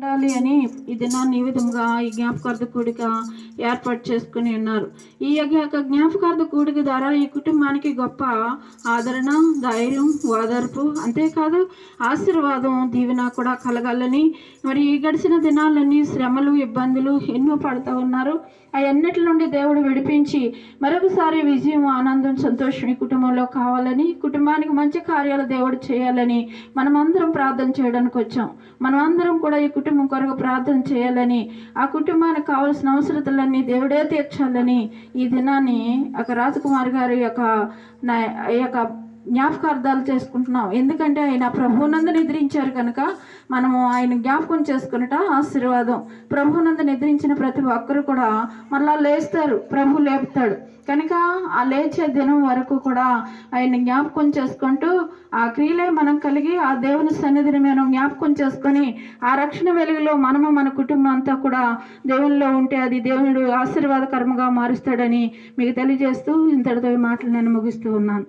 ఉండాలి అని ఈ దినాన్ని ఈ విధంగా ఈ జ్ఞాపకార్థ కూడిక ఏర్పాటు చేసుకుని ఉన్నారు. ఈ యొక్క జ్ఞాపకార్థ కూడిక ద్వారా ఈ కుటుంబానికి గొప్ప ఆదరణ ధైర్యం ఓదార్పు అంతేకాదు ఆశీర్వాదం దీవెన కూడా కలగాలని మరి ఈ గడిచిన దినాలన్నీ శ్రమలు ఇబ్బందులు ఎన్నో పడుతూ ఉన్నారు. అవన్నిటి నుండి దేవుడు విడిపించి మరొకసారి విజయం ఆనందం సంతోషం ఈ కుటుంబంలో కావాలని కుటుంబానికి మంచి కార్యాలు దేవుడు చేయాలని మనమందరం ప్రార్థన చేయడానికి వచ్చాం. మనమందరం కూడా ఈ కుటుంబం కొరకు ప్రార్థన చేయాలని ఆ కుటుంబానికి కావాల్సిన అవసరతలన్నీ దేవుడే తీర్చాలని ఈ దినాన్ని ఒక రాజకుమారి గారి యొక్క నా యొక్క జ్ఞాపకార్థాలు చేసుకుంటున్నాం. ఎందుకంటే ఆయన ప్రభునందు నిద్రించారు కనుక మనము ఆయన జ్ఞాపకం చేసుకున్నట ఆశీర్వాదం. ప్రభునందు నిద్రించిన ప్రతి ఒక్కరు కూడా మళ్ళా లేస్తారు. ప్రభు లేపుతాడు. కనుక ఆ లేచే దినం వరకు కూడా ఆయన జ్ఞాపకం చేసుకుంటూ ఆ క్రియలే మనం కలిగి ఆ దేవుని సన్నిధిని మనం జ్ఞాపకం చేసుకొని ఆ రక్షణ వెలుగులో మనము మన కుటుంబం అంతా కూడా దేవునిలో ఉంటే అది దేవుడు ఆశీర్వాదకరంగా మారుస్తాడని మీకు తెలియజేస్తూ ఇంతటితో మాటలు నేను ముగిస్తూ ఉన్నాను.